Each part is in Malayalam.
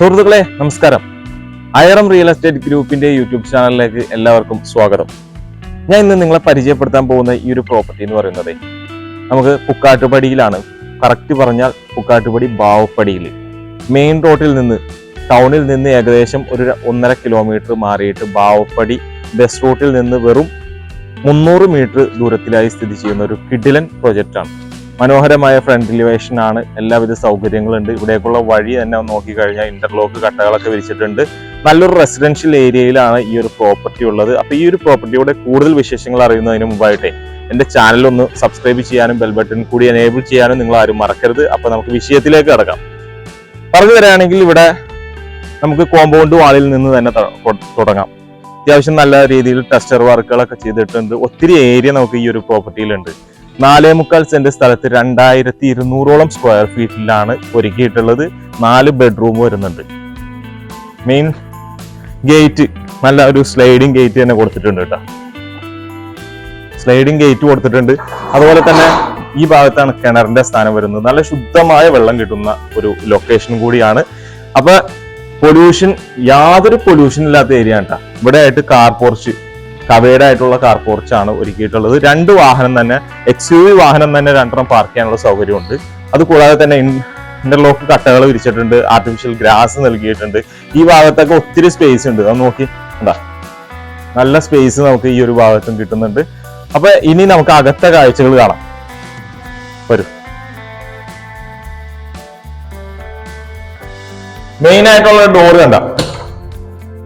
സുഹൃത്തുക്കളെ നമസ്കാരം. അയറം റിയൽ എസ്റ്റേറ്റ് ഗ്രൂപ്പിന്റെ യൂട്യൂബ് ചാനലിലേക്ക് എല്ലാവർക്കും സ്വാഗതം. ഞാൻ ഇന്ന് നിങ്ങളെ പരിചയപ്പെടുത്താൻ പോകുന്ന ഈ ഒരു പ്രോപ്പർട്ടി എന്ന് പറയുന്നത് നമുക്ക് പുക്കാട്ടുപടിയിലാണ്. കറക്റ്റ് പറഞ്ഞാൽ പുക്കാട്ടുപടി ബാവപ്പടിയിൽ. മെയിൻ റോഡിൽ നിന്ന് ടൗണിൽ നിന്ന് ഏകദേശം ഒരു ഒന്നര കിലോമീറ്റർ മാറിയിട്ട് ബാവപ്പടി ബസ് റൂട്ടിൽ നിന്ന് വെറും മുന്നൂറ് മീറ്റർ ദൂരത്തിലായി സ്ഥിതി ചെയ്യുന്ന ഒരു കിഡിലൻ പ്രൊജക്റ്റാണ്. മനോഹരമായ ഫ്രണ്ട് എലിവേഷൻ ആണ്. എല്ലാവിധ സൗകര്യങ്ങളുണ്ട്. ഇവിടേക്കുള്ള വഴി തന്നെ നോക്കിക്കഴിഞ്ഞാൽ ഇന്റർലോക്ക് കട്ടകളൊക്കെ വിരിച്ചിട്ടുണ്ട്. നല്ലൊരു റെസിഡൻഷ്യൽ ഏരിയയിലാണ് ഈ ഒരു പ്രോപ്പർട്ടി ഉള്ളത്. അപ്പൊ ഈ ഒരു പ്രോപ്പർട്ടിയുടെ കൂടുതൽ വിശേഷങ്ങൾ അറിയുന്നതിന് മുമ്പായിട്ടേ ചാനൽ ഒന്ന് സബ്സ്ക്രൈബ് ചെയ്യാനും ബെൽ ബട്ടൺ കൂടി എനേബിൾ ചെയ്യാനും നിങ്ങൾ ആരും മറക്കരുത്. അപ്പൊ നമുക്ക് വിഷയത്തിലേക്ക് കടക്കാം. പറഞ്ഞു തരാണെങ്കിൽ ഇവിടെ നമുക്ക് കോമ്പൗണ്ട് വാളിൽ നിന്ന് തന്നെ തുടങ്ങാം. അത്യാവശ്യം നല്ല രീതിയിൽ ടെസ്റ്റർ വർക്കുകളൊക്കെ ചെയ്തിട്ടുണ്ട്. ഒത്തിരി ഏരിയ നമുക്ക് ഈ ഒരു പ്രോപ്പർട്ടിയിലുണ്ട് നാലേ മുക്കാൽ സെന്റ് സ്ഥലത്ത് രണ്ടായിരത്തി ഇരുന്നൂറോളം സ്ക്വയർ ഫീറ്റിലാണ് ഒരുക്കിയിട്ടുള്ളത്. നാല് ബെഡ്റൂം വരുന്നുണ്ട്. മെയിൻ ഗേറ്റ് നല്ല ഒരു സ്ലൈഡിങ് ഗേറ്റ് തന്നെ കൊടുത്തിട്ടുണ്ട് കേട്ടോ. സ്ലൈഡിങ് ഗേറ്റ് കൊടുത്തിട്ടുണ്ട്. അതുപോലെ തന്നെ ഈ ഭാഗത്താണ് കിണറിന്റെ സ്ഥാനം വരുന്നത്. നല്ല ശുദ്ധമായ വെള്ളം കിട്ടുന്ന ഒരു ലൊക്കേഷൻ കൂടിയാണ്. അപ്പൊ പൊല്യൂഷൻ യാതൊരു പൊല്യൂഷൻ ഇല്ലാത്ത ഏരിയ കേട്ടോ. ട്ടോ. ഇവിടെ ആയിട്ട് കാർ പോർച്ച് കവേഡ് ആയിട്ടുള്ള കാർ പോർച്ച് ആണ് ഒരുക്കിയിട്ടുള്ളത്. രണ്ട് വാഹനം തന്നെ എക്സ് യു വി വാഹനം തന്നെ രണ്ടെണ്ണം പാർക്ക് ചെയ്യാനുള്ള സൗകര്യമുണ്ട്. അത് കൂടാതെ തന്നെ ഇന്റർലോക്ക് കട്ടകൾ വിരിച്ചിട്ടുണ്ട് ആർട്ടിഫിഷ്യൽ ഗ്രാസ് നൽകിയിട്ടുണ്ട്. ഈ ഭാഗത്തൊക്കെ ഒത്തിരി സ്പേസ് ഉണ്ട്. അത് നോക്കി എന്താ നല്ല സ്പേസ് നമുക്ക് ഈ ഒരു ഭാഗത്തും കിട്ടുന്നുണ്ട്. അപ്പൊ ഇനി നമുക്ക് അകത്തെ കാഴ്ചകൾ കാണാം. വരൂ. മെയിൻ ആയിട്ടുള്ള ഡോർ കണ്ട?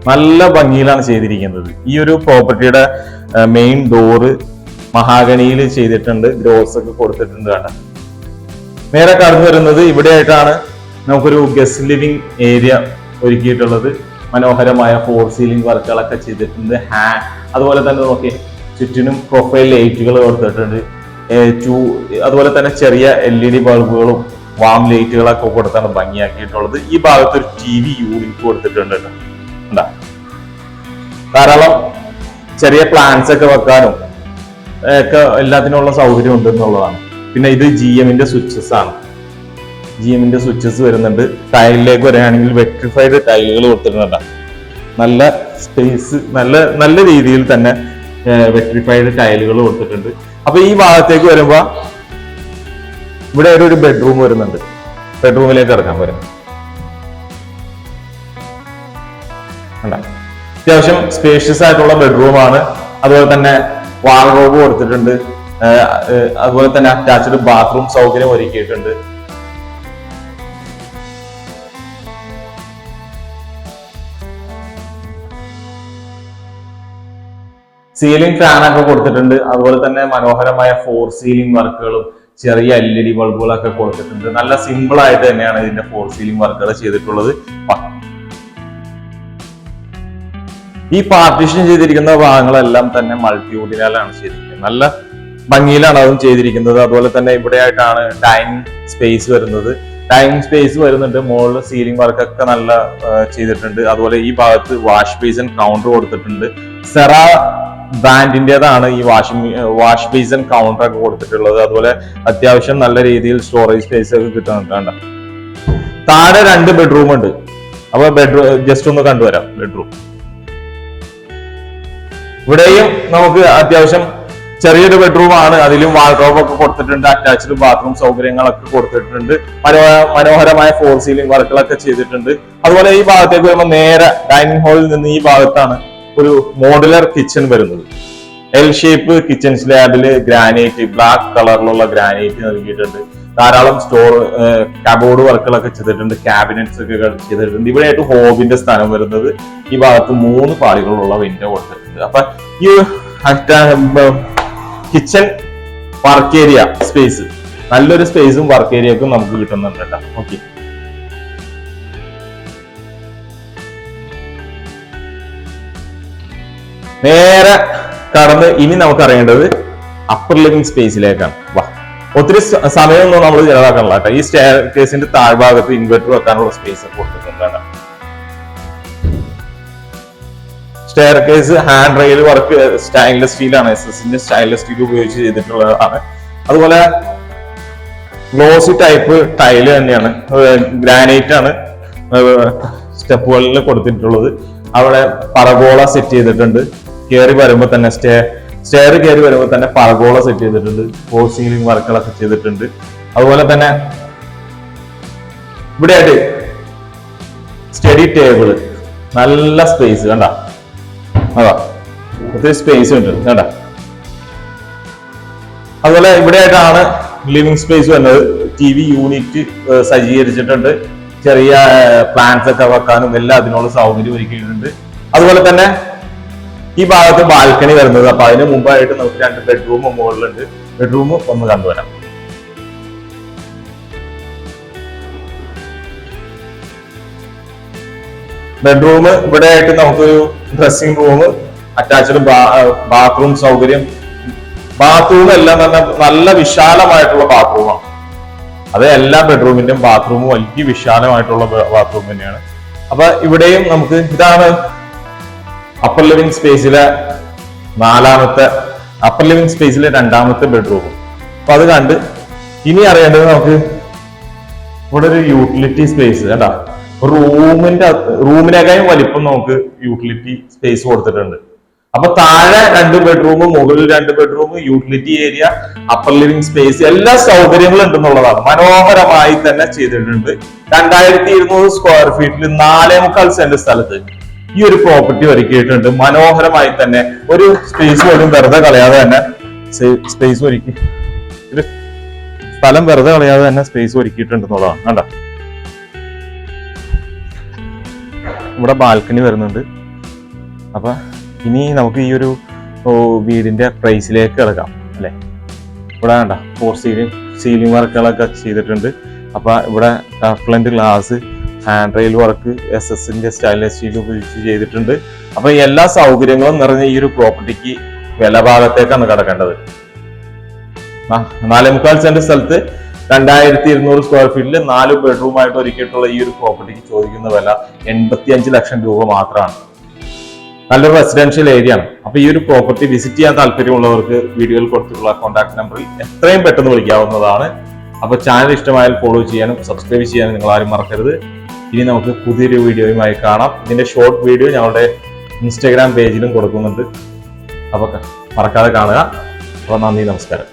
നല്ല ഭംഗിയിലാണ് ചെയ്തിരിക്കുന്നത്. ഈ ഒരു പ്രോപ്പർട്ടിയുടെ മെയിൻ ഡോറ് മഹാഗണിയിൽ ചെയ്തിട്ടുണ്ട് ഗ്രോസ് ഒക്കെ കൊടുത്തിട്ടുണ്ട് കേട്ടോ. നേരെ കടന്നു വരുന്നത് ഇവിടെ ആയിട്ടാണ് നമുക്കൊരു ഗസ്റ്റ് ലിവിംഗ് ഏരിയ ഒരുക്കിയിട്ടുള്ളത്. മനോഹരമായ ഫോർ സീലിംഗ് വർക്കുകളൊക്കെ ചെയ്തിട്ടുണ്ട് ഹാ അതുപോലെ തന്നെ നോക്കി ചുറ്റിനും പ്രൊഫൈൽ ലൈറ്റുകൾ കൊടുത്തിട്ടുണ്ട്. അതുപോലെ തന്നെ ചെറിയ എൽ ഇ ഡി ബൾബുകളും വാം ലൈറ്റുകളൊക്കെ കൊടുത്താണ് ഭംഗിയാക്കിയിട്ടുള്ളത്. ഈ ഭാഗത്ത് ഒരു ടി വി യൂണിറ്റ് കൊടുത്തിട്ടുണ്ട് കേട്ടോ. ധാരാളം ചെറിയ പ്ലാൻസ് ഒക്കെ വെക്കാനും ഒക്കെ എല്ലാത്തിനുള്ള സൗകര്യം ഉണ്ട് എന്നുള്ളതാണ് പിന്നെ ഇത് ജി എമ്മിന്റെ സ്വിച്ചസ് ആണ്. ജി എമ്മിന്റെ സ്വിച്ചസ് വരുന്നുണ്ട്. ടൈലിലേക്ക് വരികയാണെങ്കിൽ വെക്ട്രിഫൈഡ് ടൈലുകൾ കൊടുത്തിട്ടുണ്ട്. നല്ല സ്പേസ് നല്ല നല്ല രീതിയിൽ തന്നെ വെക്ട്രിഫൈഡ് ടൈലുകൾ കൊടുത്തിട്ടുണ്ട്. അപ്പൊ ഈ ഭാഗത്തേക്ക് വരുമ്പോ ഇവിടെ ഒരു- ബെഡ്റൂം വരുന്നുണ്ട്. ബെഡ്റൂമിലേക്ക് ഇറക്കാൻ വരും? അത്യാവശ്യം സ്പേഷ്യസ് ആയിട്ടുള്ള ബെഡ്റൂമാണ് അതുപോലെ തന്നെ വാർഡ്രോബ് കൊടുത്തിട്ടുണ്ട്. അതുപോലെ തന്നെ അറ്റാച്ച്ഡ് ബാത്റൂം സൗകര്യം ഒരുക്കിയിട്ടുണ്ട്. സീലിംഗ് ഫാനൊക്കെ കൊടുത്തിട്ടുണ്ട്. അതുപോലെ തന്നെ മനോഹരമായ ഫോർ സീലിംഗ് വർക്കുകളും ചെറിയ എൽ ഇ ഡി ബൾബുകളൊക്കെ കൊടുത്തിട്ടുണ്ട്. നല്ല സിമ്പിൾ ആയിട്ട് തന്നെയാണ് ഇതിന്റെ ഫോർ സീലിംഗ് വർക്കുകൾ ചെയ്തിട്ടുള്ളത്. ഈ പാർട്ടീഷൻ ചെയ്തിരിക്കുന്ന ഭാഗങ്ങളെല്ലാം തന്നെ മൾട്ടിവുഡിനാലാണ് ചെയ്തിരിക്കുന്നത്. നല്ല ഭംഗിയിലാണ് അതും ചെയ്തിരിക്കുന്നത്. അതുപോലെ തന്നെ ഇവിടെ ആയിട്ടാണ് ഡൈനിങ് സ്പേസ് വരുന്നത്. ഡൈനിങ് സ്പേസ് വരുന്നുണ്ട്. മുകളിൽ സീലിംഗ് വർക്കൊക്കെ നല്ല ചെയ്തിട്ടുണ്ട്. അതുപോലെ ഈ ഭാഗത്ത് വാഷ് ബേസിൻ കൗണ്ടർ കൊടുത്തിട്ടുണ്ട്. സെറ ബ്രാൻഡിന്റെതാണ് ഈ വാഷിംഗ് വാഷ് ബേസൻ കൗണ്ടർ ഒക്കെ കൊടുത്തിട്ടുള്ളത്. അതുപോലെ അത്യാവശ്യം നല്ല രീതിയിൽ സ്റ്റോറേജ് സ്പേസ് ഒക്കെ കിട്ടുന്നുണ്ട്? താഴെ രണ്ട് ബെഡ്റൂം ഉണ്ട്. അപ്പൊ ബെഡ്റൂം ജസ്റ്റ് ഒന്ന് കണ്ടുവരാം ബെഡ്റൂം ഇവിടെയും നമുക്ക് അത്യാവശ്യം ചെറിയൊരു ബെഡ്റൂം ആണ്. അതിലും വാർഡ്രോബ് ഒക്കെ കൊടുത്തിട്ടുണ്ട്. അറ്റാച്ച്ഡ് ബാത്റൂം സൗകര്യങ്ങളൊക്കെ കൊടുത്തിട്ടുണ്ട്. മനോ- മനോഹരമായ ഫോർ സീലിംഗ് വർക്കുകളൊക്കെ ചെയ്തിട്ടുണ്ട്. അതുപോലെ ഈ ഭാഗത്തേക്ക് വരുമ്പോൾ നേരെ ഡൈനിങ് ഹാളിൽ നിന്ന് ഈ ഭാഗത്താണ് ഒരു മോഡുലർ കിച്ചൺ വരുന്നത്. എൽ ഷേപ്പ് കിച്ചൺ സ്ലാബിൽ ഗ്രാനൈറ്റ് ബ്ലാക്ക് കളറിലുള്ള ഗ്രാനൈറ്റ് നൽകിയിട്ടുണ്ട്. ധാരാളം സ്റ്റോർ കബോർഡ് വർക്കുകളൊക്കെ ചെയ്തിട്ടുണ്ട്. ക്യാബിനറ്റ്സ് ഒക്കെ ചെയ്തിട്ടുണ്ട്. ഇവിടെയായിട്ട് ഹോബിന്റെ സ്ഥാനം വരുന്നത് ഈ ഭാഗത്ത് മൂന്ന് പാളികളുള്ള വിൻഡോ കൊടുത്തിട്ടുണ്ട് അപ്പൊ ഈ കിച്ചൺ വർക്ക് ഏരിയ സ്പേസ് നല്ലൊരു സ്പേസും വർക്ക് ഏരിയക്കും നമുക്ക് കിട്ടുന്നുണ്ട് കേട്ടോ. ഓക്കെ നേരെ കടന്ന് ഇനി നമുക്ക് അറിയേണ്ടത് അപ്പർ ലിവിംഗ് സ്പേസിലേക്കാണ് വാ. ഒത്തിരി സമയമൊന്നും നമ്മൾ ചെലവാക്കണില്ല കേട്ടോ. ഈ സ്റ്റെയർ കേസിന്റെ താഴ്ഭാഗത്ത് ഇൻവെർട്ടർ വെക്കാനുള്ള സ്പേസ് കൊടുത്തിട്ടുണ്ട്. Staircase hand rail work stainless സ്റ്റീലാണ് S എസിന്റെ സ്റ്റൈൻലെസ് സ്റ്റീൽ ഉപയോഗിച്ച് ചെയ്തിട്ടുള്ളതാണ്. അതുപോലെ ഗ്ലോസി ടൈപ്പ് ടൈൽ തന്നെയാണ്. ഗ്രാനൈറ്റ് ആണ്. സ്റ്റെപ്പുകളിൽ കൊടുത്തിട്ടുള്ളത്. അവിടെ പറഗോള സെറ്റ് ചെയ്തിട്ടുണ്ട്. കയറി വരുമ്പോൾ തന്നെ സ്റ്റേ സ്റ്റെയർ കയറി വരുമ്പോൾ തന്നെ പറഗോള സെറ്റ് ചെയ്തിട്ടുണ്ട്. ഫോർ സീലിംഗ് വർക്കുകളൊക്കെ ചെയ്തിട്ടുണ്ട്. അതുപോലെ തന്നെ ഇവിടെയായിട്ട് സ്റ്റഡി ടേബിൾ നല്ല സ്പേസ് കണ്ട? അതാ. ഒത്തിരി സ്പേസ് ഉണ്ട്. കേട്ടാ അതുപോലെ ഇവിടെ ആയിട്ടാണ് ലിവിംഗ് സ്പേസ് വന്നത് ടി വി യൂണിറ്റ് സജ്ജീകരിച്ചിട്ടുണ്ട്. ചെറിയ പ്ലാന്റ്സ് ഒക്കെ വെക്കാനും എല്ലാം അതിനുള്ള സൗകര്യം ഒരുക്കിയിട്ടുണ്ട്. അതുപോലെ തന്നെ ഈ ഭാഗത്ത് ബാൽക്കണി വരുന്നത്. അപ്പൊ അതിന് മുമ്പായിട്ട് നമുക്ക് രണ്ട് ബെഡ്റൂമും മുകളിലുണ്ട്. ബെഡ്റൂം ഒന്ന് കണ്ടുവരാം. ബെഡ്റൂം ഇവിടെ ആയിട്ട് നമുക്കൊരു ഡ്രസ്സിംഗ് റൂം അറ്റാച്ച്ഡ് ബാത്റൂം സൗകര്യം. ബാത്റൂം എല്ലാം തന്നെ നല്ല വിശാലമായിട്ടുള്ള ബാത്റൂമാണ് അത് എല്ലാ ബെഡ്റൂമിന്റെയും ബാത്റൂമും വലിയ വിശാലമായിട്ടുള്ള ബാത്റൂം തന്നെയാണ്. അപ്പൊ ഇവിടെയും നമുക്ക് ഇതാണ് അപ്പർ ലിവിംഗ് സ്പേസിലെ നാലാമത്തെ അപ്പർ ലിവിംഗ് സ്പേസിലെ രണ്ടാമത്തെ ബെഡ്റൂം അപ്പൊ അത് കണ്ട് ഇനി അറിയേണ്ടത് നമുക്ക് ഇവിടെ ഒരു യൂട്ടിലിറ്റി സ്പേസ് കേട്ടാ റൂമിന്റെ റൂമിനേക്കാളും വലിപ്പം നമുക്ക് യൂട്ടിലിറ്റി സ്പേസ് കൊടുത്തിട്ടുണ്ട്. അപ്പൊ താഴെ രണ്ട് ബെഡ്റൂം മുകളിൽ രണ്ട് bedroom utility area upper living space എല്ലാ സൗകര്യങ്ങളും ഉണ്ടെന്നുള്ളതാണ് മനോഹരമായി തന്നെ ചെയ്തിട്ടുണ്ട്. രണ്ടായിരത്തി ഇരുന്നൂറ് സ്ക്വയർ ഫീറ്റിൽ നാലേ മുക്കാൽ സെന്റ് സ്ഥലത്ത് ഈ ഒരു പ്രോപ്പർട്ടി ഒരുക്കിയിട്ടുണ്ട്. മനോഹരമായി തന്നെ ഒരു സ്പേസ് പോലും വെറുതെ കളയാതെ തന്നെ സ്പേസ് ഒരുക്കി. ഒരു സ്ഥലം വെറുതെ കളയാതെ തന്നെ സ്പേസ് ഒരുക്കിയിട്ടുണ്ടെന്നുള്ളതാണ് കണ്ട? ഇവിടെ ബാൽക്കണി വരുന്നുണ്ട്. അപ്പൊ ഇനി നമുക്ക് ഈ ഒരു വീടിന്റെ പ്രൈസിലേക്ക് കിടക്കാം അല്ലെ? ഇവിടെ വേണ്ട ഫോർ സീലിംഗ് സീലിംഗ് വർക്കുകളൊക്കെ ചെയ്തിട്ടുണ്ട്. അപ്പൊ ഇവിടെ ടഫ്ലന്റ് glass hand rail work S എസിന്റെ സ്റ്റൈൻലെസ് സ്റ്റീൽ ഉപയോഗിച്ച് ചെയ്തിട്ടുണ്ട്. അപ്പൊ എല്ലാ സൗകര്യങ്ങളും നിറഞ്ഞ ഈ ഒരു പ്രോപ്പർട്ടിക്ക് വില ഭാഗത്തേക്കാണ് കിടക്കേണ്ടത്. നാലേ മുക്കാൽ സെന്റ് സ്ഥലത്ത് രണ്ടായിരത്തി ഇരുന്നൂറ് സ്ക്വയർ ഫീറ്റിൽ നാല് ബെഡ്റൂമായിട്ട് ഒരുക്കിയിട്ടുള്ള ഈ ഒരു പ്രോപ്പർട്ടിക്ക് ചോദിക്കുന്ന വില എൺപത്തി അഞ്ച് ലക്ഷം രൂപ മാത്രമാണ്. നല്ലൊരു റെസിഡൻഷ്യൽ ഏരിയ ആണ്. അപ്പൊ ഈ ഒരു പ്രോപ്പർട്ടി വിസിറ്റ് ചെയ്യാൻ താല്പര്യമുള്ളവർക്ക് വീഡിയോയിൽ കൊടുത്തിട്ടുള്ള കോൺടാക്ട് നമ്പറിൽ എത്രയും പെട്ടെന്ന് വിളിക്കാവുന്നതാണ്. അപ്പൊ ചാനൽ ഇഷ്ടമായാൽ ഫോളോ ചെയ്യാനും സബ്സ്ക്രൈബ് ചെയ്യാനും നിങ്ങൾ ആരും മറക്കരുത്. ഇനി നമുക്ക് പുതിയൊരു വീഡിയോയുമായി കാണാം. ഇതിന്റെ ഷോർട്ട് വീഡിയോ ഞങ്ങളുടെ ഇൻസ്റ്റാഗ്രാം പേജിലും കൊടുക്കുന്നുണ്ട്. അപ്പൊ മറക്കാതെ കാണുക. അപ്പൊ നന്ദി നമസ്കാരം.